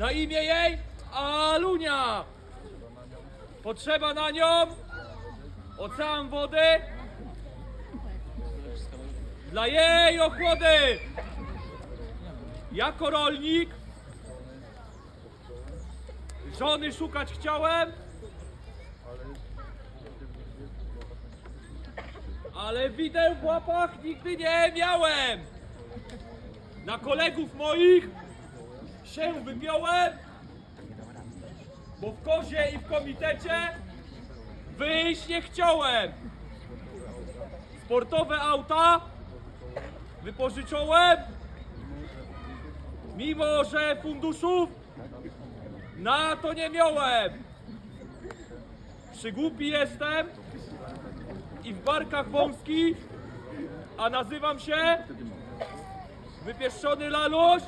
Na imię jej Alunia. Potrzeba na nią ocean wody dla jej ochłody. Jako rolnik żony szukać chciałem, ale widzę w łapach nigdy nie miałem. Na kolegów moich się wypiąłem, bo w kozie i w komitecie wyjść nie chciałem. Sportowe auta wypożyczałem, mimo że funduszów na to nie miałem. Przygłupi jestem i w barkach wąskich, a nazywam się wypieszczony laluś